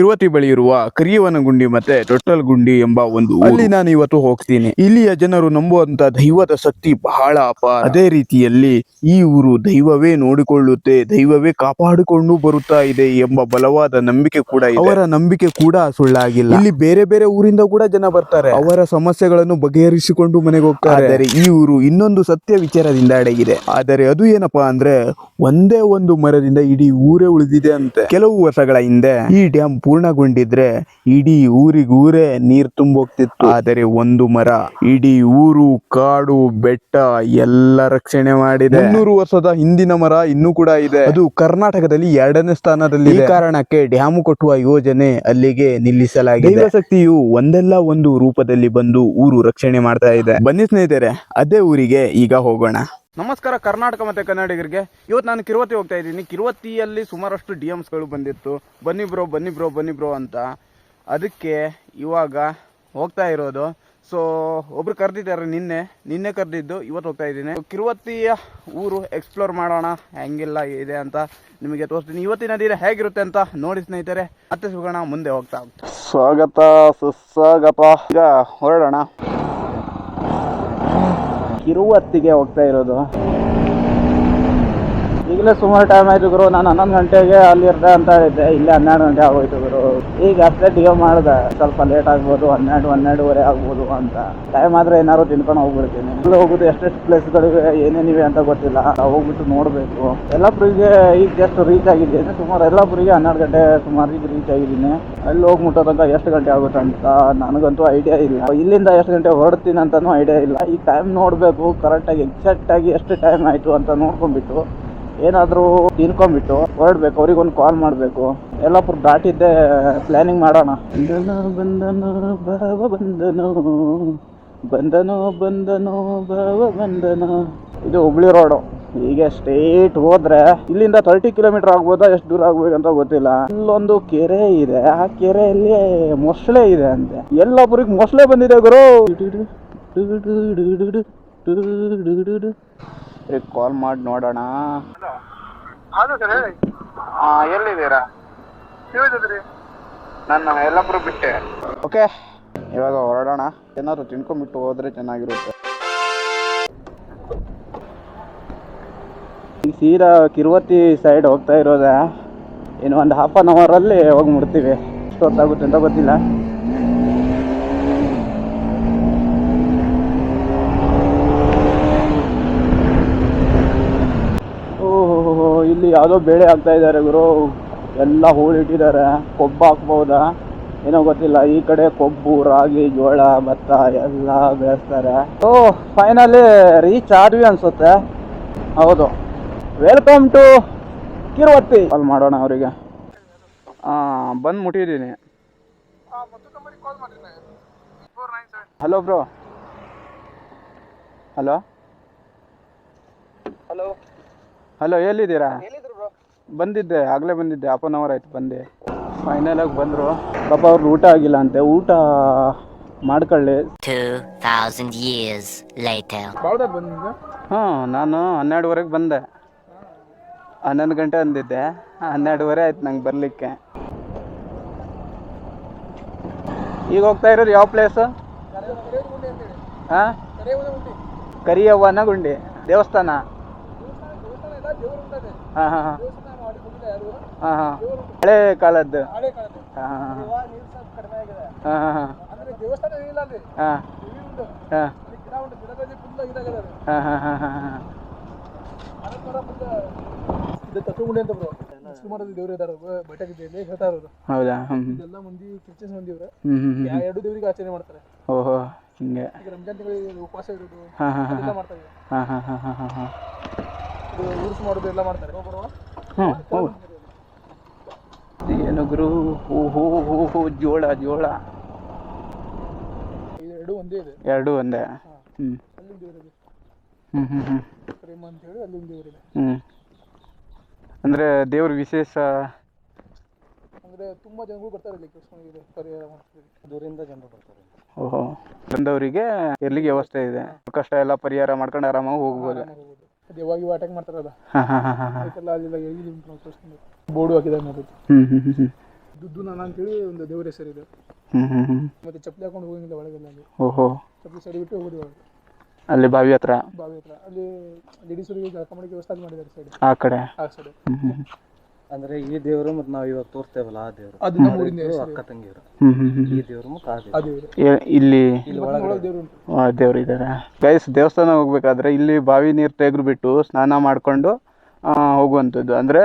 ಕಿರುವತಿ ಬಳಿ ಇರುವ ಕರಿಯವನಗುಂಡಿ ಮತ್ತೆ ಟೊಟ್ಟಲ್ ಗುಂಡಿ ಎಂಬ ಒಂದು ಅಲ್ಲಿ ನಾನು ಇವತ್ತು ಹೋಗ್ತೀನಿ. ಇಲ್ಲಿಯ ಜನರು ನಂಬುವಂತ ದೈವದ ಶಕ್ತಿ ಬಹಳ ಅಪಾರ. ಅದೇ ರೀತಿಯಲ್ಲಿ ಈ ಊರು ದೈವವೇ ನೋಡಿಕೊಳ್ಳುತ್ತೆ ದೈವವೇ ಕಾಪಾಡಿಕೊಂಡು ಬರುತ್ತಾ ಇದೆ ಎಂಬ ಬಲವಾದ ನಂಬಿಕೆ ಕೂಡ ಅವರ ನಂಬಿಕೆ ಕೂಡ ಸುಳ್ಳಾಗಿಲ್ಲ. ಇಲ್ಲಿ ಬೇರೆ ಬೇರೆ ಊರಿಂದ ಕೂಡ ಜನ ಬರ್ತಾರೆ. ಅವರ ಸಮಸ್ಯೆಗಳನ್ನು ಬಗೆಹರಿಸಿಕೊಂಡು ಮನೆಗೆ ಹೋಗ್ತಾರೆ. ಆದರೆ ಈ ಊರು ಇನ್ನೊಂದು ಸತ್ಯ ವಿಚಾರದಿಂದ ಅಡಗಿದೆ. ಆದರೆ ಅದು ಏನಪ್ಪಾ ಅಂದ್ರೆ ಒಂದೇ ಒಂದು ಮರದಿಂದ ಇಡೀ ಊರೇ ಉಳಿದಿದೆ ಅಂತೆ. ಕೆಲವು ವರ್ಷಗಳ ಹಿಂದೆ ಈ ಡ್ಯಾಮ್ ಪೂರ್ಣಗೊಂಡಿದ್ರೆ ಇಡೀ ಊರಿಗೂರೇ ನೀರ್ ತುಂಬೋಗ್ತಿತ್ತು. ಆದರೆ ಒಂದು ಮರ ಇಡೀ ಊರು ಕಾಡು ಬೆಟ್ಟ ಎಲ್ಲ ರಕ್ಷಣೆ ಮಾಡಿದೆ. ಮುನ್ನೂರು ವರ್ಷದ ಹಿಂದಿನ ಮರ ಇನ್ನೂ ಕೂಡ ಇದೆ. ಅದು ಕರ್ನಾಟಕದಲ್ಲಿ ಎರಡನೇ ಸ್ಥಾನದಲ್ಲಿ ಈ ಕಾರಣಕ್ಕೆ ಡ್ಯಾಮು ಕಟ್ಟುವ ಯೋಜನೆ ಅಲ್ಲಿಗೆ ನಿಲ್ಲಿಸಲಾಗಿದೆ. ಶಕ್ತಿಯು ಒಂದಲ್ಲ ಒಂದು ರೂಪದಲ್ಲಿ ಬಂದು ಊರು ರಕ್ಷಣೆ ಮಾಡ್ತಾ ಇದೆ. ಬನ್ನಿ ಸ್ನೇಹಿತರೆ ಅದೇ ಊರಿಗೆ ಈಗ ಹೋಗೋಣ. ನಮಸ್ಕಾರ ಕರ್ನಾಟಕ ಮತ್ತು ಕನ್ನಡಿಗರಿಗೆ. ಇವತ್ತು ನಾನು ಕಿರುವತಿ ಹೋಗ್ತಾ ಇದ್ದೀನಿ. ಕಿರುವತಿಯಲ್ಲಿ ಸುಮಾರಷ್ಟು ಡಿ ಎಮ್ಸ್ಗಳು ಬಂದಿತ್ತು. ಬನ್ನಿ ಬ್ರೋ ಬನ್ನಿ ಬ್ರೋ ಬನ್ನಿ ಬ್ರೋ ಅಂತ. ಅದಕ್ಕೆ ಇವಾಗ ಹೋಗ್ತಾ ಇರೋದು. ಸೊ ಒಬ್ರು ಕರೆದಿದ್ದಾರೆ ನಿನ್ನೆ. ನಿನ್ನೆ ಕರೆದಿದ್ದು, ಇವತ್ತು ಹೋಗ್ತಾ ಇದ್ದೀನಿ. ಕಿರುವತಿಯ ಊರು ಎಕ್ಸ್ಪ್ಲೋರ್ ಮಾಡೋಣ. ಹೆಂಗೆಲ್ಲ ಇದೆ ಅಂತ ನಿಮಗೆ ತೋರಿಸ್ತೀನಿ. ಇವತ್ತಿನ ದಿನ ಹೇಗಿರುತ್ತೆ ಅಂತ ನೋಡಿ ಸ್ನೇಹಿತರೆ. ಮತ್ತೆ ಸಿಗೋಣ, ಮುಂದೆ ಹೋಗ್ತಾ ಹೋಗ್ತಾ. ಸ್ವಾಗತ, ಸುಸ್ವಾಗತ. ಈಗ ಹೊರಡೋಣ. ಕಿರುವತ್ತಿಗೆ ಹೋಗ್ತಾ ಇರೋದು. ಈಗಲೇ ಸುಮಾರು ಟೈಮ್ ಆಯ್ತು ಗುರು. ನಾನು ಹನ್ನೊಂದು ಗಂಟೆಗೆ ಅಲ್ಲಿ ಇರ್ತೆ ಅಂತ ಇದ್ದೆ ಇಲ್ಲೇ ಹನ್ನೆರಡು ಗಂಟೆ ಆಗೋಯ್ತು ಈಗ ಅಷ್ಟೇ ಡಿಗೋ ಮಾಡಿದೆ. ಸ್ವಲ್ಪ ಲೇಟ್ ಆಗ್ಬೋದು, ಹನ್ನೆರಡು, ಹನ್ನೆರಡುವರೆ ಆಗ್ಬೋದು ಅಂತ. ಟೈಮ್ ಆದ್ರೆ ಏನಾದ್ರು ತಿನ್ಕೊಂಡು ಹೋಗ್ಬಿಡ್ತೀನಿ. ಅಲ್ಲಿ ಹೋಗೋದು ಎಷ್ಟೆಷ್ಟು ಪ್ಲೇಸ್ಗಳಿವೆ ಏನೇನಿವೆ ಅಂತ ಗೊತ್ತಿಲ್ಲ. ಹೋಗ್ಬಿಟ್ಟು ನೋಡಬೇಕು. ಯಲ್ಲಾಪುರಿಗೆ ಈಗ ಜಸ್ಟ್ ರೀಚ್ ಆಗಿದ್ದೀನಿ ಸುಮಾರು ಯಲ್ಲಾಪುರಿಗೆ ಹನ್ನೆರಡು ಗಂಟೆ ಸುಮಾರು ಈಗ ರೀಚ್ ಆಗಿದ್ದೀನಿ. ಅಲ್ಲಿ ಹೋಗಿ ಮುಟ್ಟೋದಂತ ಎಷ್ಟು ಗಂಟೆ ಆಗುತ್ತೆ ಅಂತ ನನಗಂತೂ ಐಡಿಯಾ ಇಲ್ಲ. ಇಲ್ಲಿಂದ ಎಷ್ಟು ಗಂಟೆ ಹೊರಡ್ತೀನಿ ಅಂತಾನೂ ಐಡಿಯಾ ಇಲ್ಲ. ಈ ಟೈಮ್ ನೋಡಬೇಕು ಕರೆಕ್ಟಾಗಿ ಎಕ್ಸಾಕ್ಟಾಗಿ ಎಷ್ಟು ಟೈಮ್ ಆಯಿತು ಅಂತ ನೋಡ್ಕೊಂಡ್ಬಿಟ್ಟು ಏನಾದರೂ ತಿನ್ಕೊಂಡ್ಬಿಟ್ಟು ಹೊರಡ್ಬೇಕು ಅವ್ರಿಗೊಂದು ಕಾಲ್ ಮಾಡಬೇಕು ಯಲ್ಲಾಪುರ ದಾಟಿದ್ದೆ ಪ್ಲ್ಯಾನಿಂಗ್ ಮಾಡೋಣ ಬಂದನು ಬಾವ ಬಂದನು ಬಂದನೋ ಬಂದನೋ ಬಾವ ಬಂದನೋ ಇದು ಹುಬ್ಳಿ ರೋಡು ಹೀಗೆ ಸ್ಟ್ರೇಟ್ ಹೋದ್ರೆ ಇಲ್ಲಿಂದ ತರ್ಟಿ ಕಿಲೋಮೀಟರ್ ಆಗ್ಬೋದಾ ಎಷ್ಟು ದೂರ ಆಗ್ಬೇಕಂತ ಗೊತ್ತಿಲ್ಲ ಇಲ್ಲೊಂದು ಕೆರೆ ಇದೆ ಆ ಕೆರೆಯಲ್ಲಿ ಮೊಸಳೆ ಇದೆ ಅಂತೆ ಎಲ್ಲೊಬ್ಬರಿಗೆ ಮೊಸಳೆ ಬಂದಿದೆ ಗುರು ಕಾಲ್ ಮಾಡಿ ನೋಡೋಣ. ಹೌದು ಸರ್ ಹೇಳಿ. ಎಲ್ಲಿದ್ದೀರಾ? ನಾನು ಬಿಟ್ಟೆ. ಓಕೆ ಇವಾಗ ಹೊರಡೋಣ. ಏನಾದ್ರು ತಿನ್ಕೊಂಬಿಟ್ಟು ಹೋದ್ರೆ ಚೆನ್ನಾಗಿರುತ್ತೆ. ಈ ಸೀರಾ ಕಿರುವತಿ ಸೈಡ್ ಹೋಗ್ತಾ ಇರೋದೇ. ಇನ್ನು ಒಂದು ಹಾಫ್ ಆನ್ ಅವರಲ್ಲಿ ಹೋಗಿ ಮುಡ್ತೀವಿ ಎಷ್ಟೊತ್ತಾಗುತ್ತೆ ಅಂತ ಗೊತ್ತಿಲ್ಲ ಓಹೋ ಇಲ್ಲಿ ಯಾವುದೋ ಬೇಳೆ ಹಾಕ್ತಾ ಇದ್ದಾರೆ ಗುರು. ಎಲ್ಲ ಹೂಳಿಟ್ಟಿದ್ದಾರೆ. ಕೊಬ್ಬು ಹಾಕ್ಬೋದಾ? ಏನೋ ಗೊತ್ತಿಲ್ಲ. ಈ ಕಡೆ ಕೊಬ್ಬು, ರಾಗಿ, ಜೋಳ, ಭತ್ತ ಎಲ್ಲ ಬೆಳೆಸ್ತಾರೆ ಓ ಫೈನಲಿ ರೀಚ್ ಆದ್ವಿ ಅನ್ಸುತ್ತೆ. ಹೌದು. ವೆಲ್ಕಮ್ ಟು ಕಿರುವತ್ತಿ ಕಾಲ್ ಮಾಡೋಣ ಅವರಿಗೆ. ಬಂದು ಮುಟ್ಟಿದ್ದೀನಿ. Hello bro hello hello hello ಎಲ್ಲಿದ್ದೀರಾ? ಬಂದಿದ್ದೆ ಆಗಲೇ ಬಂದಿದ್ದೆ ಹಾಫ್ ಆನ್ ಅವರ್ ಆಯ್ತು ಬಂದೆ. ಫೈನಲ್ ಆಗಿ ಬಂದರು. ಪಾಪ ಅವ್ರು ಊಟ ಆಗಿಲ್ಲ ಅಂತೆ ಊಟ ಮಾಡ್ಕೊಳ್ಳಿ. 2,000 years later. ಬಾಳ್ದಾಗ ಬಂದಿದ್ದೆ? ಹಾಂ ನಾನು ಹನ್ನೆರಡುವರೆಗೆ ಬಂದೆ. ಹನ್ನೊಂದು ಗಂಟೆ ಅಂದಿದ್ದೆ ಹನ್ನೆರಡುವರೆ ಆಯ್ತು ನಂಗೆ ಬರಲಿಕ್ಕೆ. ಈಗ ಹೋಗ್ತಾ ಇರೋದು ಯಾವ ಪ್ಲೇಸು ಹಾಂ? ಕರಿಯವ್ವನ ಗುಂಡಿ ದೇವಸ್ಥಾನ. ಹಾಂ ಹಾಂ ಹಾಂ. ಹಾಂ ಹಾಂ ಹಳೆ ಕಾಲದ್ದು ಹಾಂ ಹಾಂ ಹಾಂ ಇದು ಅಂತ ಬ್ರೋ ಸುಮಾರು ದೇವ್ರು ಇದಾರೆ ಬೆಟ್ಟಗಿದ್ದಲ್ಲಿ ಹೇಳ್ತಾ ಇರೋದು ಹೌದಾ ಎಲ್ಲ ಮಂದಿ ಕ್ರಿಶ್ಚಿಯನ್ಸ್ ಮಂದಿ ಇವ್ರೆ ಎರಡು ದೇವರಿಗೆ ಆಚರಣೆ ಮಾಡ್ತಾರೆ ಓಹೋ ಹಿಂಗೆ ಈಗ ರಂಜಾನ್ ತಿಂಗಳಿಗೆ ಉಪವಾಸ ಇರೋದು ಹಾಂ ಹಾಂ ಊರ್ಸ್ ಮಾಡೋದು ಎಲ್ಲ ಮಾಡ್ತಾರೆ ಬರುವ ಹ್ಞೂ ಹೌದು. ಏನು ಗುರು? ಹೋ ಹೋ ಹೋ ಹೂ ಜೋಳ ಜೋಳ. ಎರಡು ಒಂದೇ ಇದೆ. ಎರಡೂ ಒಂದೇ. ಹ್ಞೂ ಅಲ್ಲಿಂದ ಹ್ಞೂ ಹ್ಞೂ ಹ್ಞೂ ಪ್ರೇಮ ಅಂತ ಹೇಳಿ ಅಲ್ಲಿಂದ ದೇವರಿದೆ ಹ್ಞೂ ಅಂದರೆ ದೇವ್ರ ವಿಶೇಷ? ಅಂದ್ರೆ ತುಂಬಾ ಜನಗಳು ಬರ್ತಾರೆ ಇಲ್ಲಿ ಕೃಷ್ಣನಿಗೆ ಪರಿಹಾರ ಮಾಡ್ತಾರೆ ದೂರಿಂದ ಜನರು ಬರ್ತಾರೆ. ಓಹೋ. ಬಂದವರಿಗೆ ಎಲ್ಲಿಗೆ ವ್ಯವಸ್ಥೆ ಇದೆ? ಕಷ್ಟ ಎಲ್ಲ ಪರಿಹಾರ ಮಾಡ್ಕೊಂಡು ಆರಾಮಾಗಿ ಹೋಗ್ಬೋದು. ಯಾವಾಗ ಅಟ್ಯಾಕ್ ಮಾಡ್ತಾರಲ್ಲ. ಹಾಂ ಹಾಂ ಹಾಂ ಹಾಂ ಹಾಂ. ಅದಕ್ಕೆಲ್ಲ ಅಲ್ಲೆಲ್ಲ ತೋರಿಸ್ಕೊಂಡು ಬೋರ್ಡು ಹಾಕಿದ್ದಾರೆ ನೋಡಿ ಹ್ಞೂ ಹ್ಞೂ ಹ್ಞೂ ಹ್ಞೂ ದುಡ್ಡು ನಾನು ಅಂತೇಳಿ ಒಂದು ದೇವ್ರ ಹೆಸರು ಇದೆ ಹ್ಞೂ ಹ್ಞೂ ಹ್ಞೂ ಮತ್ತೆ ಚಪ್ಪಲಿ ಹಾಕೊಂಡು ಹೋಗಿಲ್ಲ ಒಳಗೆಲ್ಲ ಅಲ್ಲಿ. ಓಹೋ. ಚಪ್ಪಲಿ ಸೈಡ್ ಬಿಟ್ಟು ಹೋಗೋದು ಒಳಗೆ ಅಲ್ಲಿ ಬಾವಿ ಹತ್ರ? ಬಾವಿ ಹತ್ರ. ಅಲ್ಲಿ ಲೇಡೀಸರಿಗೆ ಜಳಕ ಮಾಡೋಕ್ಕೆ ವ್ಯವಸ್ಥೆ ಮಾಡಿದ್ದಾರೆ ಸೈಡ್ ಆ ಕಡೆ? ಆ ಸೈಡ್ ಅಂದ್ರೆ ಈ ದೇವರು ಮತ್ತೆ ನಾವು ಇವಾಗ ತೋರ್ತೇವಲ್ಲ ಆ ದೇವರು. ಅದು ನಮ್ಮ ಊರಿನ ಅಕ್ಕ ತಂಗಿಯರು. ಈ ದೇವರು ಮತ್ತೆ ಆ ದೇವರು. ಆ ಏ- ಇಲ್ಲಿ ಒಳಗೆ ದೇವ್ರು. ಇದ್ದಾರೆ ಗೈಸ್ ದೇವಸ್ಥಾನ ಹೋಗ್ಬೇಕಾದ್ರೆ ಇಲ್ಲಿ ಬಾವಿ ನೀರು ತೆಗೆದು ಬಿಟ್ಟು ಸ್ನಾನ ಮಾಡಿಕೊಂಡು ಹೋಗುವಂಥದ್ದು. ಅಂದರೆ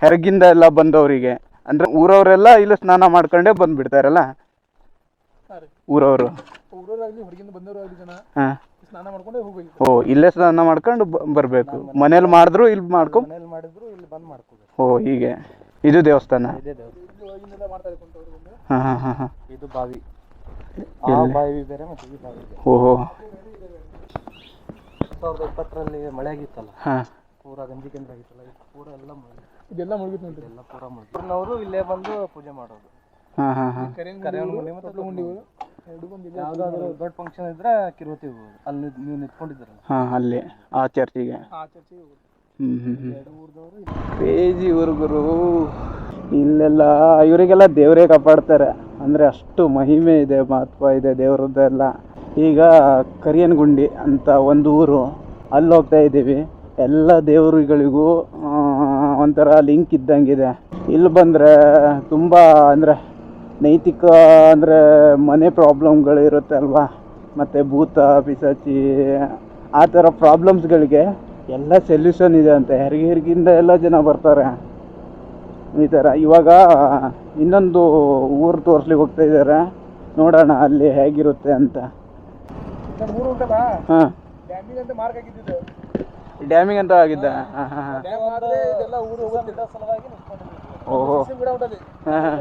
ಹೆರಗಿಂದ ಎಲ್ಲ ಬಂದವರಿಗೆ. ಅಂದರೆ ಊರವರೆಲ್ಲ ಇಲ್ಲಿ ಸ್ನಾನ ಮಾಡ್ಕೊಂಡೇ ಬಂದ್ಬಿಡ್ತಾರಲ್ಲ? ಊರವರು. ಊರವರಾಗ್ಲಿ ಹೊರಗಿಂದ ಬಂದವರಾಗ್ಲಿ ಜನ. ಹಾಂ. ಸ್ನಾನ ಮಾಡ್ಕೊಂಡೇ ಹೋಗ್ಬೇಕು. ಓ ಇಲ್ಲೇ ಸ್ನಾನ ಮಾಡ್ಕೊಂಡು ಬರಬೇಕು. ಮನೇಲಿ ಮಾಡಿದ್ರು ಇಲ್ಲಿ ಮಾಡ್ಕೊಂಡು ಮನೇಲಿ ಮಾಡಿದ್ರು ಇಲ್ಲಿ ಬಂದ್ ಮಾಡ್ಕೋಬೇಕು. ಓ ಹೀಗೆ. ಇದು ದೇವಸ್ಥಾನ? ಇದೆ ದೇವಸ್ಥಾನ. ಇಲ್ಲಿ ಒಳಗಿಂದೆಲ್ಲ ಮಾಡ್ತಾರೆ ಕುಂತವ್ರು ಬಂದು. ಹಾಂ ಹಾಂ ಹಾಂ ಹಾಂ. ಇದು ಬಾವಿ. ಆ ಬಾವಿ ಬೇರೆ ಮತ್ತು ಈ ಬಾವಿ ಬೇರೆ. ಓಹೋ. ಸಾವಿರದ ಇಪ್ಪತ್ತರಲ್ಲಿ ಮಳೆ ಆಗಿತ್ತಲ್ಲ? ಹಾಂ. ಪೂರಾ ಗಂಜಿ ಕೆಂದ್ರ ಆಗಿತ್ತಲ್ಲ? ಇದು ಪೂರ ಎಲ್ಲ ಮಳೆ. ಇದೆಲ್ಲ ಮುಳುಗಿತ್ತು ನೋಡ್ರಿ. ಎಲ್ಲ ಪೂರ ಮುಳುಗಿತ್ತು. ಅವರು ಇಲ್ಲೇ ಬಂದು ಪೂಜೆ ಮಾಡೋದು. ಹಾಂ ಹಾಂ ಹಾಂ. ಕರೆಯನ್ ಗುಂಡಿ ಮತ್ತು ಯಾವ್ದಾದ್ರು ದೊಡ್ಡ ಫಂಕ್ಷನ್ ಇದ್ರೆ ಕಿರುತಿ ಹೋಗೋದು ಅಲ್ಲಿ ನೀವು ನಿಂತ್ಕೊಂಡಿದ್ರಲ್ಲ ಹಾಂ ಅಲ್ಲಿ ಆ ಚರ್ಚಿಗೆ ಆ ಚರ್ಚಿಗೆ ಹೋಗೋದು. ಕ್ರೇಜಿ ಹುಡುಗರು ಇಲ್ಲೆಲ್ಲ ಇವರಿಗೆಲ್ಲ ದೇವರೇ ಕಾಪಾಡ್ತಾರೆ. ಅಂದರೆ ಅಷ್ಟು ಮಹಿಮೆ ಇದೆ ಮಹತ್ವ ಇದೆ ದೇವರದ್ದೆಲ್ಲ ಈಗ ಕರಿಯನಗುಂಡಿ ಅಂತ ಒಂದು ಊರು ಅಲ್ಲಿ ಹೋಗ್ತಾ ಇದ್ದೀವಿ. ಎಲ್ಲ ದೇವರುಗಳಿಗೂ ಒಂಥರ ಲಿಂಕ್ ಇದ್ದಂಗಿದೆ. ಇಲ್ಲಿ ಬಂದರೆ ತುಂಬ ಅಂದರೆ ನೈತಿಕ ಅಂದರೆ ಮನೆ ಪ್ರಾಬ್ಲಮ್ಗಳು ಇರುತ್ತೆ ಅಲ್ವಾ? ಮತ್ತು ಭೂತ ಪಿಸಾಚಿ ಆ ಥರ ಪ್ರಾಬ್ಲಮ್ಸ್ಗಳಿಗೆ ಎಲ್ಲ ಸೊಲ್ಯೂಷನ್ ಇದೆ ಅಂತೆ. ಹೆರಿಗೆ ಹೆರಿಗಿಂದ ಎಲ್ಲ ಜನ ಬರ್ತಾರೆ. ಈ ಥರ. ಇವಾಗ ಇನ್ನೊಂದು ಊರು ತೋರಿಸ್ಲಿಕ್ಕೆ ಹೋಗ್ತಾ ಇದ್ದಾರೆ ನೋಡೋಣ ಅಲ್ಲಿ ಹೇಗಿರುತ್ತೆ ಅಂತ. ಹಾಂ. ಡ್ಯಾಮಿಗೆ ಅಂತ ಆಗಿದ್ದು? ಹಾಂ. ಹಾಂ ಓಹೋ. ಹಾಂ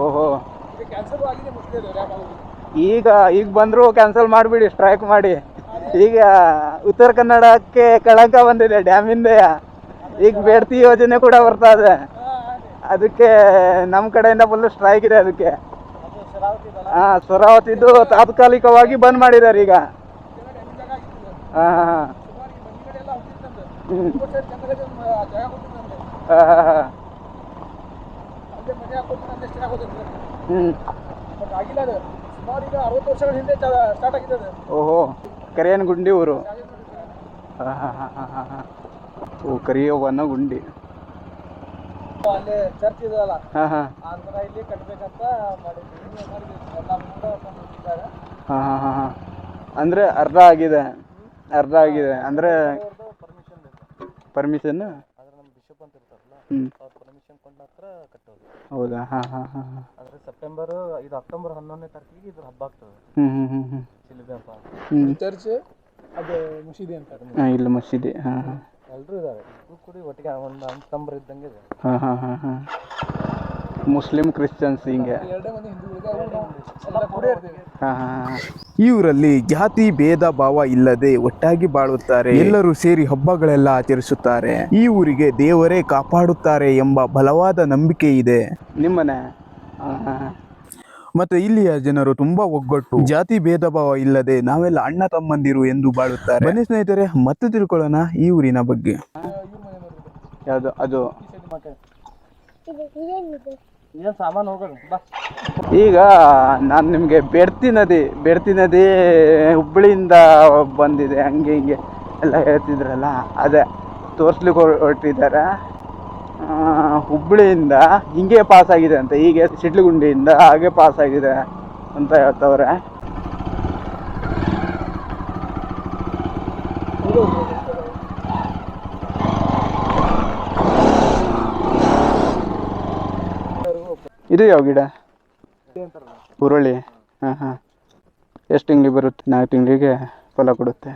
ಓಹೋ. ಈಗ ಈಗ ಬಂದ್ರು ಕ್ಯಾನ್ಸಲ್ ಮಾಡಿಬಿಡಿ ಸ್ಟ್ರೈಕ್ ಮಾಡಿ. ಈಗ ಉತ್ತರ ಕನ್ನಡಕ್ಕೆ ಕಳಂಕ ಬಂದಿದೆ ಡ್ಯಾಮಿಂದ ಈಗ ಬೇಡ್ತಿ ಯೋಜನೆ ಕೂಡ ಬರ್ತಾ ಇದೆ. ಅದಕ್ಕೆ ನಮ್ಮ ಕಡೆಯಿಂದ ಫುಲ್ ಸ್ಟ್ರೈಕ್ ಇದೆ ಅದಕ್ಕೆ. ಹಾ ಶರಾವತಿ ಇದಲ್ಲ ಹಾಂ ಸ್ವರಾವತಿದು ತಾತ್ಕಾಲಿಕವಾಗಿ ಬಂದ್ ಮಾಡಿದ್ದಾರೆ ಈಗ. ಹಾಂ ಹಾಂ ಹಾಂ ಸುಮಾರು ಈ ಮಂದಿ ಕಡೆ ಎಲ್ಲ ಹೋಗ್ತಿತ್ತಂತೆ ಹ್ಞೂ ಗುಂಡಿ ಓಹೋ ಊರು ಹಾಂ ಹಾಂ ಹಾಂ ಹಾಂ ಹಾಂ ಹಾಂ. ಓ ಕರಿಯವ್ವನ ಗುಂಡಿ ಅಲ್ಲಿ ಚರ್ಚ್ ಹಾಂ ಹಾಂ ಇಲ್ಲಿ ಮಾಡಿದ್ವಿ ಹಾಂ ಹಾಂ ಹಾಂ ಹಾಂ. ಅಂದರೆ ಅರ್ಧ ಆಗಿದೆ. ಅರ್ಧ ಆಗಿದೆ. ಅಂದರೆ ಪರ್ಮಿಷನ್? ಆದ್ರೆ ನಮ್ಮ ಬಿಷಪ್ ಅಂತ ಇರ್ತಾರಲ್ಲ ಅವ್ರ ಪರ್ಮಿಷನ್ ಕೊಂಡ ಹತ್ರ ಕಟ್ಟೋದು. ಹೌದಾ? ಹಾಂ ಹಾಂ ಹಾಂ ಹಾಂ. ಅಂದ್ರೆ ಸೆಪ್ಟೆಂಬರ್ ಇದು ಅಕ್ಟೋಬರ್ ಹನ್ನೊಂದನೇ ತಾರೀಕಿಗೆ ಇದ್ರ ಹಬ್ಬ ಆಗ್ತದೆ. ಹ್ಞೂ ಹ್ಞೂ ಹ್ಞೂ ಹ್ಞೂ ಚಿಲಿಬಿ ಹಬ್ಬ ಚರ್ಚ್ ಅದು ಮಸೀದಿ ಅಂತ ಹಾಂ ಇಲ್ಲ ಮಸೀದಿ. ಹಾಂ ಹಾಂ. ಎಲ್ಲರೂ ಇದ್ದಾರೆ ಇಬ್ರು ಕೂಡಿ ಒಟ್ಟಿಗೆ ಒಂದು ಅಂತಂಬ್ರ ಇದ್ದಂಗೆ ಇದೆ. ಹಾ ಹಾಂ ಹಾಂ ಹಾಂ. ಮುಸ್ಲಿಂ ಕ್ರಿಶ್ಚಿಯನ್ಸ್ ಹಿಂಗೆ. ಹಾಂ ಹಾಂ ಊರಲ್ಲಿ ಜಾತಿ ಭೇದ ಭಾವ ಇಲ್ಲದೆ ಒಟ್ಟಾಗಿ ಬಾಳುತ್ತಾರೆ. ಎಲ್ಲರೂ ಸೇರಿ ಹಬ್ಬಗಳೆಲ್ಲ ಆಚರಿಸುತ್ತಾರೆ. ಈ ಊರಿಗೆ ದೇವರೇ ಕಾಪಾಡುತ್ತಾರೆ ಎಂಬ ಬಲವಾದ ನಂಬಿಕೆ ಇದೆ. ನಿಮ್ಮನೆ? ಮತ್ತೆ ಇಲ್ಲಿಯ ಜನರು ತುಂಬಾ ಒಗ್ಗಟ್ಟು. ಜಾತಿ ಭೇದ ಭಾವ ಇಲ್ಲದೆ ನಾವೆಲ್ಲ ಅಣ್ಣ ತಮ್ಮಂದಿರು ಎಂದು ಬಾಳುತ್ತಾರೆ. ಬನ್ನಿ ಸ್ನೇಹಿತರೆ ಮತ್ತೆ ತಿಳ್ಕೊಳ್ಳೋಣ ಈ ಊರಿನ ಬಗ್ಗೆ. ಯಾವುದು? ಅದು. ಏನು ಸಾಮಾನು ಹೋಗೋಣ ಬಾ. ಈಗ ನಾನು ನಿಮಗೆ ಬೆಡ್ತಿ ನದಿ ಬೆಡ್ತಿ ನದಿ ಹುಬ್ಬಳ್ಳಿಯಿಂದ ಬಂದಿದೆ, ಹಂಗೆ ಹಿಂಗೆ ಎಲ್ಲ ಹೇಳ್ತಿದ್ರಲ್ಲ, ಅದೇ ತೋರಿಸ್ಲಿಕ್ಕೆ ಹೊರ್- ಹೊರಟಿದ್ದಾರೆ ಹುಬ್ಬಳ್ಳಿಯಿಂದ ಹಿಂಗೆ ಪಾಸ್ ಆಗಿದೆ ಅಂತ, ಹೀಗೆ ಸಿಡ್ಲುಗುಂಡಿಯಿಂದ ಹಾಗೆ ಪಾಸ್ ಆಗಿದೆ ಅಂತ ಹೇಳ್ತವ್ರೆ. ಇದು ಯಾವ ಗಿಡ? ಹುರುಳಿ. ಹಾಂ ಹಾಂ. ಎಷ್ಟು ತಿಂಗಳಿಗೆ ಬರುತ್ತೆ? ನಾಲ್ಕು ತಿಂಗಳಿಗೆ ಫಲ ಕೊಡುತ್ತೆ.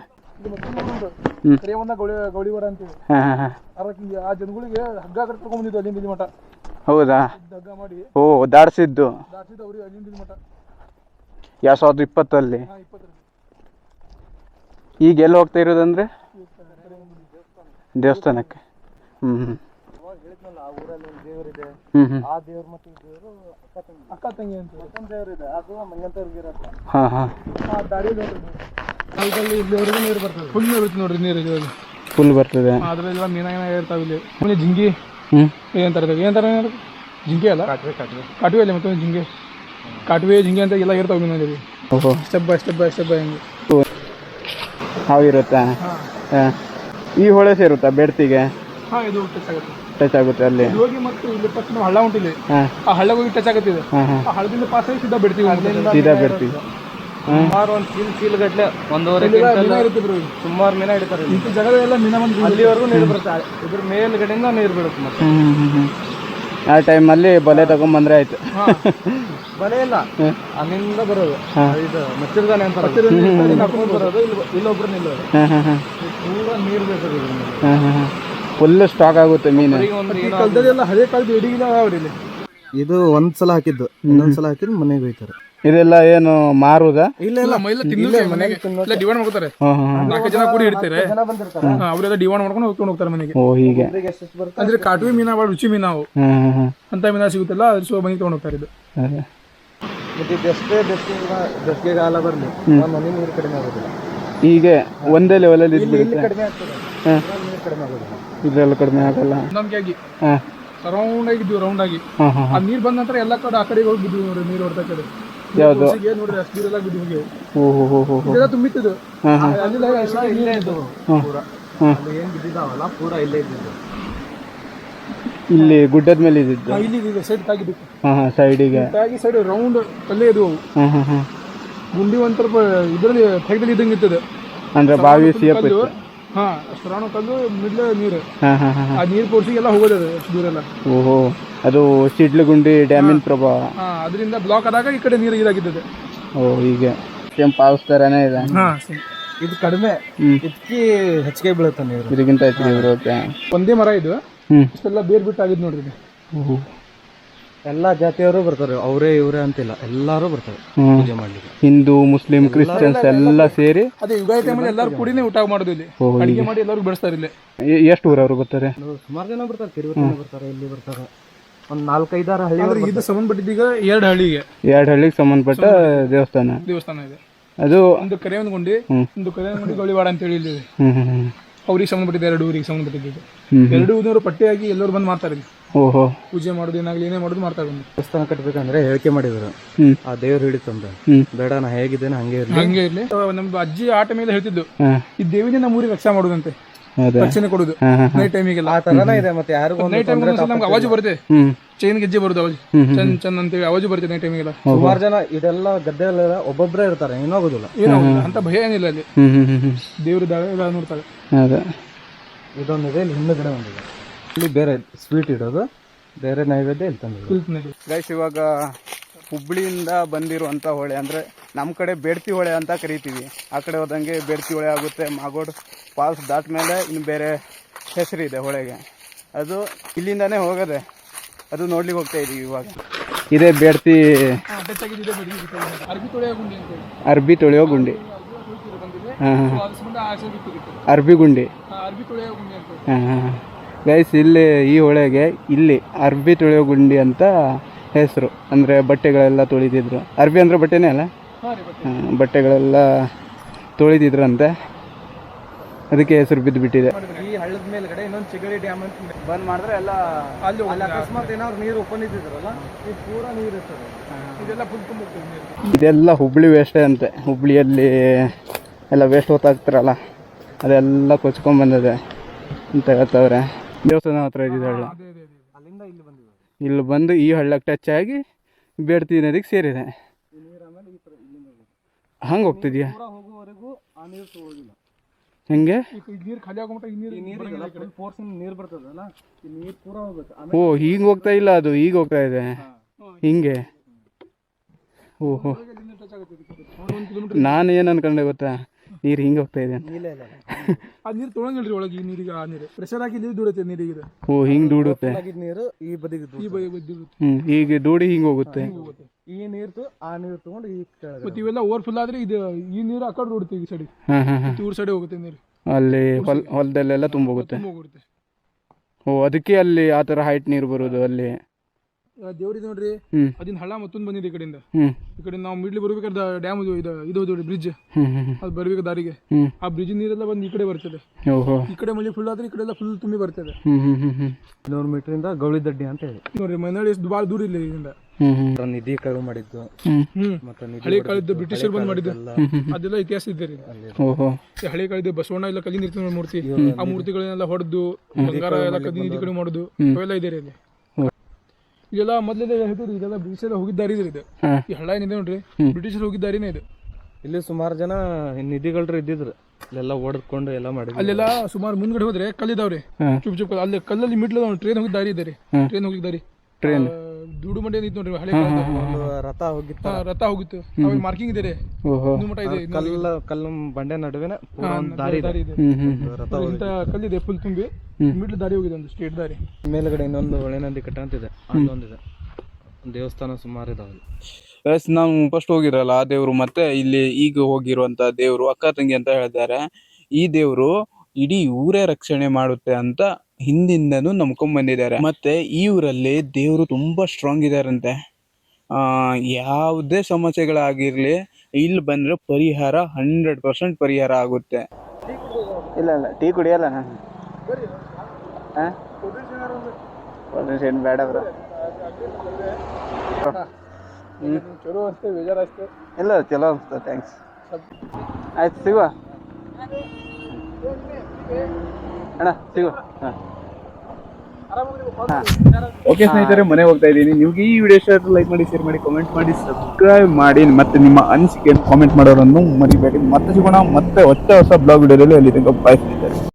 ಹ್ಮ್. ಹಾಂ ಜನಗಳಿಗೆ ಮಠ ಹೌದಾ? ಓ ಮಠ ಸಾವಿರದ ಇಪ್ಪತ್ತಲ್ಲಿ. ಈಗ ಎಲ್ಲಿ ಹೋಗ್ತಾ ಇರೋದಂದ್ರೆ ದೇವಸ್ಥಾನಕ್ಕೆ. ಹ್ಞೂ ಹ್ಞೂ ಅವಾಗ ಹೇಳಿದ್ನಲ್ಲ ಆ ಊರಲ್ಲಿ ಒಂದು ದೇವರಿದೆ. ಹ್ಞೂ ಹ್ಞೂ ಆ ದೇವ್ರ ಮತ್ತು ಈ ದೇವರು ಅಕ್ಕ ತಂಗಿ. ಅಕ್ಕ ತಂಗಿ ಅಂತ ಮತ್ತೊಂದು ದೇವ್ರು ಇದೆ. ಅದು ಮಂಗಂತವ್ರಿಗೆ ಇರತ್ತೆ ಹಾಂ ಹಾಂ. ಆ ದಾಡಿ ಅಲ್ಲಿ ಇಲ್ಲಿವರೆಗೂ ನೀರು ಬರ್ತದೆ. ಫುಲ್ ನೀರು ಇರುತ್ತೆ ನೋಡ್ರಿ ನೀರು ಇದು ಫುಲ್ ಬರ್ತದೆ. ಅದ್ರೆಲ್ಲ ಮೀನ ಏನ ಇರ್ತಾವೆ ಇಲ್ಲಿ. ಆಮೇಲೆ ಜಿಂಗಿ. ಹ್ಮ್. ಏನಂತಾರೆ ಏನ್ ತರ ಏನಂತಾರೆ? ಜಿಂಕೆ ಅಲ್ಲ? ಕಾಟುವೆ ಕಾಟುವೆ. ಕಾಟುವೆ ಅಲ್ಲಿ ಮತ್ತೆ ಜಿಂಗೆ. ಕಾಟುವೆ ಜಿಂಗೆ ಅಂತ ಎಲ್ಲ ಇರ್ತಾವೆ ಮೀನಲ್ಲಿ ಓಹೋ. Step by step by step by ಹಂಗೆ. ಹಾವು ಇರುತ್ತಾ? ಹಾಂ. ಈ ಹೊಳೆ ಸೇರುತ್ತಾ ಬೆಡ್ತಿಗೆ? ಹಾಂ ಇದು ಟಚ್ ಆಗುತ್ತೆ. ಟಚ್ ಆಗುತ್ತೆ ಅಲ್ಲಿ. ಇಲ್ಲಿ ಹೋಗಿ ಮತ್ತು ಇಲ್ಲಿ ತಕ್ಷಣ ಹಳ್ಳ ಉಂಟಿಲ್ಲಿ. ಹಾಂ. ಆ ಹಳ್ಳ ಹೋಗಿ ಟಚ್ ಆಗುತ್ತಿದೆ ಇದು ಹಾಂ ಹಾಂ. ಆ ಹಳ್ಳದಿಂದ ಪಾಸ್ ಆಗಿ ಸಿದ್ಧ ಬಿಡ್ತೀವಿ ಸೀದಾ ಬೆಡ್ತಿಗೆ ಸುಮಾರು ಒಂದು ಚೀಲ್ ಚೀಲ ಗಟ್ಟಲೆ ಒಂದೂವರೆ ಇಲ್ಲಿ. ಸುಮಾರು ಮೀನ ಹಿಡಿತಾರೆ. ಇಂಥ ಜಾಗದಲ್ಲೆಲ್ಲ ಮೀನ ಬಂದು ಅಲ್ಲಿವರೆಗೂ ನೀರು ಬರುತ್ತೆ. ಇದ್ರ ಮೇಲ್ಗಡೆಯಿಂದ ನೀರು ಬೀಳುತ್ತೆ ಮತ್ತೆ. ಆ ಟೈಮಲ್ಲಿ ಬಲೆ ತಗೊಂಬಂದ್ರೆ ಆಯ್ತು. ಬಲೆ ಇಲ್ಲ. ಅಲ್ಲಿಂದ ಬರೋದು. ಇದು ಮಚ್ಚಿರ್ದಾನೆ ಅಂತ ಬರೋದು. ಇಲ್ಲಿ ಇಲ್ಲೊಬ್ರು ನಿಲ್ಲೋದು ಪೂರ ನೀರು ಬೇಕಾದ್ರೆ ಫುಲ್ ಸ್ಟಾಕ್ ಆಗುತ್ತೆ ಮೀನು. ಈ ಕಾಲದಲ್ಲೆಲ್ಲ ಹಳೆ ಕಾಲದ ಎಡಿಗಿನ ಅವ್ರಿ ಇಲ್ಲಿ. ಇದು ಒಂದ್ ಸಲ ಹಾಕಿದ್ದು ಇನ್ನೊಂದ್ ಸಲ ಹಾಕಿದ್ರೆ ಮನೆಗೆ ಹೋಯ್ತಾರೆ ಇದೆಲ್ಲ ಏನು ಮಾರುದ ಇಲ್ಲ ಇಲ್ಲ. ಮೈಲ ತಿನ್ನೋದು ಮನೆಗೆ ಇಲ್ಲ ಡಿವೈಡ್ ಮಾಡ್ಕೋತಾರೆ. ಹಾಂ ಹಾಂ ಹಾಂ. ನಾಲ್ಕು ಜನ ಕೂಡಿ ಇಡ್ತಾರೆ. ಜನ ಬಂದಿರ್ತಾರೆ. ಹಾ, ಅವರೆಲ್ಲ ಡಿವೈಡ್ ಮಾಡ್ಕೊಂಡು ಹೋಗ್ಕೊಂಡು ಹೋಗ್ತಾರೆ ಮನೆಗೆ. ಓ ಹೀಗೆ. ಅಂದ್ರೆ ಕಾಟುವಿ ಮೀನಾ ಭಾಳ ರುಚಿ ಮೀನಾ ಅವು. ಹಾಂ ಹಾಂ ಹಾಂ ಅಂತ ಮೀನಾ ಸಿಗುತ್ತಲ್ಲ ಅದ್ರ ಸೊ ಮನೆಗೆ ತಗೊಂಡು ಹೋಗ್ತಾರೆ ಇದು. ಅದೇ. ಇದು ಎಷ್ಟೇ ಬೇಸಿಗೆ ಬೇಸಿಗೆಗಾಲ ಬರಲಿ. ನಮ್ಮ ಮನೆ ನೀರು ಕಡಿಮೆ ಆಗೋದಿಲ್ಲ. ಹೀಗೆ ಒಂದೇ ಲೆವೆಲಲ್ಲಿ ಅಲ್ಲಿ ಇಲ್ಲಿ ಇದ್ಬಿಡುತ್ತೆ. ಕಡಿಮೆ ಆಗ್ತದೆ. ಹಾಂ. ಕಡಿಮೆ ಆಗೋದಿಲ್ಲ ಇದೆಲ್ಲ ಕಡಿಮೆ ಆಗಲ್ಲ. ನಮ್ಗೆ ಆಗಿ. ಹಾಂ. ರೌಂಡ್ ಆಗಿದ್ವಿ ರೌಂಡ್ ಆಗಿ. ಹಾಂ ಹಾಂ ಆ ನೀರ್ ಬಂದ ನಂತರ ಎಲ್ಲ ಕಡೆ ಆ ಕಡೆಗೆ ಹೋಗಿ ನೋಡ್ರಿ ನೀರು ಹೊಡ್ತಾ ಕಡೆ. ಯಾವುದು? ಏನ್ ನೋಡ್ರಿ ಅಷ್ಟು ನೀರೆಲ್ಲ ಬಿದ್ದು ಹೋಗಿ. ಓ ಹೋ ಹೋ ಹೋ ಹೋ. ಇದೆಲ್ಲ ತುಂಬಿತ್ತಿದ್ದು ಹಾಂ ಹಾಂ. ಅಷ್ಟು ಇಲ್ಲೇ ಇದ್ದವು ಪೂರ. ಹಾಂ. ಅಲ್ಲಿ ಏನ್ ಬಿದ್ದಿದ್ದಾವಲ್ಲ ಪೂರ ಇಲ್ಲೇ ಇದ್ದಿದ್ದು. ಇಲ್ಲಿ ಗುಡ್ಡದ ಮೇಲೆ ಇದ್ದಿದ್ದು. ಆ, ಇಲ್ಲಿ ಇದೆ ಸೈಡ್ ತಾಗಿದ್ದು ಹಾಂ ಹಾಂ ಸೈಡಿಗೆ ತಾಗಿ ಸೈಡ್ ರೌಂಡ್ ಅಲ್ಲೇ ಇದು ಅವು. ಹಾಂ ಹಾಂ ಹಾಂ. ಗುಂಡಿ ಒಂದ್ ಸ್ವಲ್ಪ ಇದರಲ್ಲಿ ತೆಗ್ದಲ್ಲಿ ಇದ್ದಂಗೆ ಇರ್ತದೆ ಅಂದ್ರೆ ಬಾವಿ ಸಿಯಪ್ ಕಲ್ಲು ಇತ್ತು. ಹಾ ಶ್ರಾವಣ ಕಲ್ಲು ಮಿಡ್ಲ್ ನೀರು. ಹಾಂ ಹಾಂ ಆ ನೀರು ಪೋರ್ಸಿಗೆ ಎಲ್ಲ ಹೋಗೋದು ಅದು ಅಷ್ಟು ದೂರ ಎಲ್ಲ ಓಹೋ ಅದು ಸಿಡ್ಲುಗುಂಡಿ ಡ್ಯಾಮಿನ ಪ್ರಭಾವ. ಹಾ ಅದರಿಂದ ಬ್ಲಾಕ್ ಆದಾಗ ಈ ಕಡೆ ನೀರು ಇದಾಗಿದ್ದದೆ ಓ ಹೀಗೆ. ಸೇಮ್ ಥರನೇ ಇದೆ. ಹಾ ಇದು ಕಡಿಮೆ ಹ್ಮ್. ಇದಕ್ಕೆ ಹೆಚ್ಚಿಗೆ ಬೀಳುತ್ತೆ ನೀರು. ಇದಕ್ಕಿಂತ ಹೆಚ್ಚಿಗೆ ಬರುತ್ತೆ ಒಂದೇ ಮರ ಇದು. ಹ್ಞೂ ಇಷ್ಟೆಲ್ಲ ಬೇರ್ ಬಿಟ್ಟು ಆಗಿದ್ ನೋಡ್ರಿ ಇದು. ಎಲ್ಲಾ ಜಾತಿಯವರು ಬರ್ತಾರೆ. ಅವರೇ ಇವರೇ ಅಂತಿಲ್ಲ. ಎಲ್ಲಾರು ಬರ್ತಾರೆ ಪೂಜೆ ಮಾಡ್ಲಿಕ್ಕೆ. ಹಿಂದೂ ಮುಸ್ಲಿಂ ಕ್ರಿಶ್ಚಿಯನ್ಸ್ ಎಲ್ಲ ಸೇರಿ? ಅದೇ ಯುಗಾದಿ ಟೈಮಲ್ಲಿ ಎಲ್ಲರೂ ಕೂಡಿನೇ ಊಟ ಮಾಡೋದು ಇಲ್ಲಿ. ಅಡಿಗೆ ಮಾಡಿ ಎಲ್ಲರೂ ಬೆಳೆಸ್ತಾರೆ ಇಲ್ಲಿ. ಎಷ್ಟು ಊರವರು ಬರ್ತಾರೆ? ಸುಮಾರು ಜನ ಬರ್ತಾರೆ. ತಿರುಪತಿ ಬರ್ತಾರೆ ಇಲ್ಲಿ ಬರ್ತಾರೆ. ಒಂದ್ ನಾಲ್ಕೈದಾರ ಹಳ್ಳಿ ಇದು ಸಂಬಂಧಪಟ್ಟಿದ್ದೀಗ ಎರಡು ಹಳ್ಳಿಗೆ. ಎರಡು ಹಳ್ಳಿಗೆ ಸಂಬಂಧಪಟ್ಟ ದೇವಸ್ಥಾನ. ದೇವಸ್ಥಾನ ಇದೆ. ಅದು ಒಂದು ಕರೆಯೊಂದು ಒಂದು ಗುಂಡಿ ಒಂದು ಕರೆಯೊಂದು ಗುಂಡಿ ಗೌಳಿವಾಡ ಅಂತ ಹೇಳಿ ಇಲ್ಲಿ ಅವ್ರಿಗೆ ಸಂಬಂಧಪಟ್ಟಿದೆ ಎರಡು ಊರಿಗೆ ಸಂಬಂಧಪಟ್ಟಿದ್ದು. ಎರಡು ಊರಿನವರು ಪಟ್ಟಿಯಾಗಿ ಎಲ್ಲರೂ ಬಂದು ಮಾಡ್ತಾರೆ ಇಲ್ಲಿ. ಓಹೋ. ಪೂಜೆ ಮಾಡೋದು ಏನಾಗ್ಲಿ ಏನೇ ಮಾಡೋದು ಮಾಡ್ತಾ ಬಂದು. ದೇವಸ್ಥಾನ ಕಟ್ಬೇಕಂದ್ರೆ ಹೇಳಿಕೆ ಮಾಡಿದ್ರು. ಆ ದೇವ್ರು ಹಿಡಿತಂದ. ಬೇಡ ನಾ ಹೇಗಿದ್ದೇನೆ ಹಂಗೆ ಇರ್ಲಿ. ಹಂಗೆ ಇರ್ಲಿ. ನಮ್ದು ಅಜ್ಜಿ ಆಟ ಮೇಲೆ ಹೇಳ್ತಿದ್ದು. ಈ ದೇವಿನೇ ನಮ್ಮ ಊರಿಗೆ ರಕ್ಷಾ ಮಾಡೋದಂತೆ. ಹೌದಾ ರಕ್ಷಣೆ ಕೊಡೋದು. ನೈಟ್ ಟೈಮಿಗೆಲ್ಲ ಆ ತರನೇ ಇದೆ ಮತ್ತೆ ಯಾರಿಗೂ ಒಂದು ನೈಟ್ ಟೈಮ್ ನಮ್ಗೆ ಅವಾಜು ಬರುತ್ತೆ. ಚೈನ್ ಗೆಜ್ಜೆ ಬರುದು ಅವಾಜು ಚಂದ್ ಚಂದ್ ಅಂತೇಳಿ ಅವಾಜು ಬರುತ್ತೆ ನೈಟ್ ಟೈಮಿಗೆಲ್ಲ ಸುಮಾರು ಜನ ಇದೆಲ್ಲ ಗದ್ದೆಲ್ಲ ಒಬ್ಬೊಬ್ಬರೇ ಇರ್ತಾರೆ ಏನೋ ಆಗೋದಿಲ್ಲ. ಏನೋ ಅಂತ ಭಯ ಏನಿಲ್ಲ ಅಲ್ಲಿ. ದೇವ್ರ ಎಲ್ಲ ನೋಡ್ತಾರೆ. ಹೌದಾ ಇದೊಂದಿದೆ ಇಲ್ಲಿ ಹಿಂದುಗಡೆ ಒಂದಿದೆ. ಇಲ್ಲಿ ಬೇರೆ ಸ್ವೀಟ್ ಇಡೋದು. ಬೇರೆ ನೈವೇದ್ಯ ಇಲ್ಲಿ. ಗೈಸ್ ಇವಾಗ ಹುಬ್ಳಿಯಿಂದ ಬಂದಿರುವಂಥ ಹೊಳೆ ಅಂದರೆ ನಮ್ಮ ಕಡೆ ಬೇಡ್ತಿ ಹೊಳೆ ಅಂತ ಕರಿತೀವಿ. ಆ ಕಡೆ ಹೋದಂಗೆ ಬೇಡ್ತಿ ಹೊಳೆ ಆಗುತ್ತೆ. ಮಾಗೋಡ್ ಫಾಲ್ಸ್ ದಾಟ್ಮೇಲೆ ಇನ್ನು ಬೇರೆ ಹೆಸರಿದೆ ಹೊಳೆಗೆ. ಅದು ಇಲ್ಲಿಂದಾನೇ ಹೋಗದೆ. ಅದು ನೋಡ್ಲಿಕ್ಕೆ ಹೋಗ್ತಾ ಇದೀವಿ ಇವಾಗ. ಇದೇ ಬೇಡ್ತಿ. ಅರ್ಬಿ ತೊಳೆಯೋ ಗುಂಡಿ. ಅರ್ಬಿ ತೊಳೆಯೋ ಗುಂಡಿ ಹಾಂ ಹಾಂ. ಅರ್ಬಿ ಗುಂಡಿ. ಆ, ಅರ್ಬಿ ತೊಳೆಯೋ ಗುಂಡಿ ಅಂತ ಹಾಂ ಹಾಂ. ಗೈಸ್ ಇಲ್ಲಿ ಈ ಹೊಳೆಗೆ ಇಲ್ಲಿ ಅರ್ಬಿ ತೊಳೆಯೋ ಗುಂಡಿ ಅಂತ ಹೆಸರು. ಅಂದರೆ ಬಟ್ಟೆಗಳೆಲ್ಲ ತೊಳಿತಿದ್ರು ಅರ್ಬಿ ಅಂದರೆ ಬಟ್ಟೆನೇ ಅಲ್ಲ? ಬಟ್ಟೆಗಳೆಲ್ಲ ತೊಳಿತಿದ್ರಂತೆ ಅದಕ್ಕೆ ಹೆಸರು ಬಿದ್ದು ಬಿಟ್ಟಿದೆ ಈ ಹಳ್ಳದ ಮೇಲ್ಗಡೆ ಇನ್ನೊಂದು ಚಿಗಳಿ ಡ್ಯಾಮ್ ಅಂತ ಇದೆ. ಬಂದ್ ಮಾಡಿದ್ರೆ ಎಲ್ಲ ಅಲ್ಲಿ ಅಲ್ಲಿ ಅಕಸ್ಮಾತ್ ಏನಾದ್ರು ನೀರು ಓಪನ್ ಇದ್ದಿದ್ರಲ್ಲ ಈ ಪೂರ ನೀರು ಇರ್ತದೆ. ಇದೆಲ್ಲ ಫುಲ್ ತುಂಬ ನೀರು. ಇದೆಲ್ಲ ಹುಬ್ಳಿ ವೇಸ್ಟೇ ಅಂತೆ. ಹುಬ್ಳಿಯಲ್ಲಿ ಎಲ್ಲ ವೇಸ್ಟ್ ಹೊತ್ತಾಗ್ತಾರಲ್ಲ ಅದೆಲ್ಲ ಕೊಚ್ಕೊಂಡ್ ಬಂದಿದೆ ಅಂತ ಹೇಳ್ತಾವ್ರೆ. ದೇವಸ್ಥಾನ ಹತ್ರ ಇದ್ದಿದ್ದು ಹಳ್ಳ. ಅಲ್ಲಿಂದ ಇಲ್ಲಿ ಬಂದಿದೆ ಇಲ್ಲಿ ಬಂದು ಈ ಹಳ್ಳಕ್ಕೆ ಟಚ್ ಆಗಿ ಬೇಡ್ತಿ ನದಿಗೆ ಸೇರಿದೆ. ಹಂಗೆ ಹೋಗ್ತಿದ್ಯಾ? ಪೂರ ಹೋಗುವವರೆಗೂ ಆ ನೀರು ತಗೊಳ್ಳೋದಿಲ್ಲ ಹೆಂಗೆ? ಈ ನೀರು ಖಾಲಿ ಆಗೋಮಟ ಈ ನೀರು ಈ ನೀರು ಇದೆಲ್ಲ ಫೋರ್ಸ್ ನೀರು ಬರ್ತದಲ್ಲ ಈ ನೀರು ಪೂರ ಹೋಗ್ಬೇಕು ಓ ಹೀಗೆ ಹೋಗ್ತಾ ಇಲ್ಲ ಅದು ಈಗ ಹೋಗ್ತಾ ಇದೆ. ಹಿಂಗೆ? ಓಹೋ. ನಾನು ಏನು ಅನ್ಕೊಂಡೆ ಗೊತ್ತಾ? ನೀರು ಹಿಂಗೆ ಹೋಗ್ತಾ ಇದೆ ಅಂತ. ಆ ನೀರು ತೊಳಂಗಿಲ್ರಿ ಒಳಗೆ ಈ ನೀರಿಗೆ ಆ ನೀರು. ಪ್ರೆಷರ್ ಹಾಕಿ ಇಲ್ಲಿ ದೂಡುತ್ತೆ ನೀರಿಗೆ ಓ ಹಿಂಗೆ ದೂಡುತ್ತೆ. ನೀರು ಈ ಬದಿಗೆ ಈ ಬದಿಗೆ ದೂಡುತ್ತೆ. ಹ್ಞೂ ಈಗ ದೂಡಿ ಹಿಂಗೆ ಹೋಗುತ್ತೆ. ಈ ನೀರು ಆ ನೀರು ತಗೊಂಡು ಈ ಮತ್ತೆ ಇವೆಲ್ಲ ಓವರ್ ಫುಲ್ ಆದ್ರೆ ಇದು ಈ ನೀರು ಆ ಕಡೆ ನೋಡುತ್ತೆ ಈ ಸೈಡ್. ಊರ್ ಸೈಡ್ ಹೋಗುತ್ತೆ ನೀರು. ಅಲ್ಲಿ ಹೊಲ ಹೊಲದಲ್ಲೆಲ್ಲ ತುಂಬೋಗುತ್ತೆ ಹೋಗುತ್ತೆ. ಓ ಅದಕ್ಕೆ ಅಲ್ಲಿ ಆ ಥರ ಹೈಟ್ ನೀರು ಬರೋದು ಅಲ್ಲಿ. ದೇವ್ರಿದೆ ನೋಡ್ರಿ. ಅದಿನ ಹಳ್ಳ ಮತ್ತೊಂದು ಬಂದಿದೆ ಈ ಕಡೆಯಿಂದ. ಈ ಕಡೆ ನಾವು ಮಿಡ್ಲಿ ಬರ್ಬೇಕಾದ ಡ್ಯಾಮ್ ಇದು ಇದು ಹೋದ್ರಿ ಬ್ರಿಡ್ಜ್ ಅದ್ ಬರ್ಬೇಕು ದಾರಿಗೆ. ಆ ಬ್ರಿಡ್ಜ್ ನೀರೆಲ್ಲ ಬಂದು ಈ ಕಡೆ ಬರ್ತದೆ. ಈ ಕಡೆ ಮಳೆ ಫುಲ್ ಆದ್ರೆ ಈ ಕಡೆ ಎಲ್ಲ ಫುಲ್ ತುಂಬಿ ಬರ್ತದೆ. ಇನ್ನೂರು ಮೀಟರ್ ಇಂದ ಗೌಳಿ ದಡ್ಡಿ ಅಂತ ಹೇಳಿ. ನೋಡ್ರಿ ಮೈನಾಡಿ ಎಷ್ಟು ಭಾಳ ದೂರ ಇಲ್ಲ ಇದರಿಂದ ನಿಧಿ ಕಳು ಮಾಡಿದ್ದು. ಹಳೆ ಕಾಲದ್ದು ಬ್ರಿಟಿಷರ್ ಬಂದ್ ಮಾಡಿದ್ದು. ಅದೆಲ್ಲ ಇತಿಹಾಸ ಇದೆ ರೀ. ಹಳೆ ಕಾಲದ ಬಸವಣ್ಣ ಎಲ್ಲ ಕಲ್ಲಿನ ಇರ್ತದೆ ಮೂರ್ತಿ. ಆ ಮೂರ್ತಿಗಳನ್ನೆಲ್ಲ ಹೊಡೆದು ಬಂಗಾರ ಎಲ್ಲ ಕದಿ ನಿಧಿ ಕಡೆ ಮಾಡುದು ಅವೆಲ್ಲ ಇದೆ ರೀ ಅಲ್ಲಿ. ಇದೆಲ್ಲ ಮೊದಲೆಲ್ಲ ಹೇಳ್ತೀರಿ ಇದೆಲ್ಲ ಬ್ರಿಟಿಷರ್ ಹೋಗಿದ್ದಾರಿ ಇದೆ. ಇದು ಈ ಹಳ್ಳ ಏನಿದೆ ನೋಡ್ರಿ ಬ್ರಿಟಿಷರು ಹೋಗಿದ್ದಾರಿನೇ ಇದು. ಇಲ್ಲಿ ಸುಮಾರು ಜನ ನಿಧಿಗಳ್ರು ಇದ್ದಿದ್ರು. ಇಲ್ಲೆಲ್ಲ ಓಡದ್ಕೊಂಡು ಎಲ್ಲ ಮಾಡಿದ್ರು. ಅಲ್ಲೆಲ್ಲ ಸುಮಾರು ಮುಂದ್ಗಡೆ ಹೋದ್ರೆ ಕಲ್ಲಿದಾವ್ರಿ. ಚುಪ್ ಚುಪ್ ಅಲ್ಲಿ ಕಲ್ಲಲ್ಲಿ ಮಿಡ್ಲ್ ಟ್ರೈನ್ ಹೋಗಿದ್ದ ದಾರಿ ಇದೆ ರೀ. ಟ್ರೈನ್ ಹೋಗಿದ್ದಾರೆ ಟ್ರೈನ್ ದುಡು ಮಂಡಿ ನೋಡ್ರಿ ಹಳೆ ಒಂದು ರಥ ಹೋಗಿತ್ತು ರಥ ಹೋಗಿತ್ತು. ಅವಾಗ ಮಾರ್ಕಿಂಗ್ ಇದೆ ರೀ. ಓಹೋ. ಇನ್ನೂ ಮಠ ಇದೆ ಕಲ್ಲ ಕಲ್ಲು ಬಂಡೆ ನಡುವೆನ ಪೂರ ಒಂದು ದಾರಿ ಇದೆ. ದಾರಿ ಇದೆ. ಹ್ಮ್ ಹ್ಮ್ ರಥ ಇಂಥ ಕಲ್ಲಿದೆ ಫುಲ್ ತುಂಬಿ. ಮಿಡ್ಲ್ ದಾರಿ ಹೋಗಿದೆ ಒಂದು ಸ್ಟ್ರೀಟ್ ದಾರಿ. ಮೇಲ್ಗಡೆ ಇನ್ನೊಂದು ಹೊಳೆನಂದಿ ಕಟ್ಟ ಅಂತಿದೆ ಅಲ್ಲೊಂದಿದೆ. ಒಂದು ದೇವಸ್ಥಾನ ಸುಮಾರು ಇದಾವೆ ಎಸ್ ನಾವು ಫಸ್ಟ್ ಹೋಗಿರಲ್ಲ ಆ ದೇವ್ರು ಮತ್ತೆ ಇಲ್ಲಿ ಈಗ ಹೋಗಿರುವಂತ ದೇವ್ರು ಅಕ್ಕ ತಂಗಿ ಅಂತ ಹೇಳಿದ್ದಾರೆ. ಈ ದೇವ್ರು ಇಡೀ ಊರೇ ರಕ್ಷಣೆ ಮಾಡುತ್ತೆ ಅಂತ ಹಿಂದಿಂದನೂ ನಂಬ್ಕೊಂಡ್ ಬಂದಿದ್ದಾರೆ. ಮತ್ತೆ ಈ ಊರಲ್ಲಿ ದೇವರು ತುಂಬಾ ಸ್ಟ್ರಾಂಗ್ ಇದಾರಂತೆ ಆ, ಯಾವುದೇ ಸಮಸ್ಯೆಗಳಾಗಿರ್ಲಿ, ಇಲ್ಲಿ ಬಂದ್ರೆ ಪರಿಹಾರ ಹಂಡ್ರೆಡ್ ಪರ್ಸೆಂಟ್ ಪರಿಹಾರ ಆಗುತ್ತೆ. ಇಲ್ಲ ಇಲ್ಲ, ಟೀ ಕುಡಿಯಲ್ಲ ನಾನು. ಚಲೋ ಇಲ್ಲ, ಚಲೋ ಅನ್ಸ್ತ ಥ್ಯಾಂಕ್ಸ್ ಆಯ್ತು, ಸಿಗುವ. ಅಣ್ಣ ಓಕೆ ಸ್ನೇಹಿತರೆ ಮನೆ ಹೋಗ್ತಾ ಇದ್ದೀನಿ. ನಿಮ್ಗೆ ಈ ವಿಡಿಯೋ ಶೇರ್ ಲೈಕ್ ಮಾಡಿ ಶೇರ್ ಮಾಡಿ ಕಾಮೆಂಟ್ ಮಾಡಿ ಸಬ್ಸ್ಕ್ರೈಬ್ ಮಾಡಿ ಮತ್ತೆ ನಿಮ್ಮ ಅನಿಸಿಕೆ ಕಾಮೆಂಟ್ ಮಾಡೋರನ್ನು ಮರಿಬೇಡಿ. ಮತ್ತೆ ಸಿಗೋಣ. ಮತ್ತೆ ಹೊಸ ಹೊಸ ಬ್ಲಾಗ್ ವಿಡಿಯೋದಲ್ಲಿ ಅಲ್ಲಿ ತನಕ ಬಾಯ್ ಸ್ನೇಹಿತರೆ.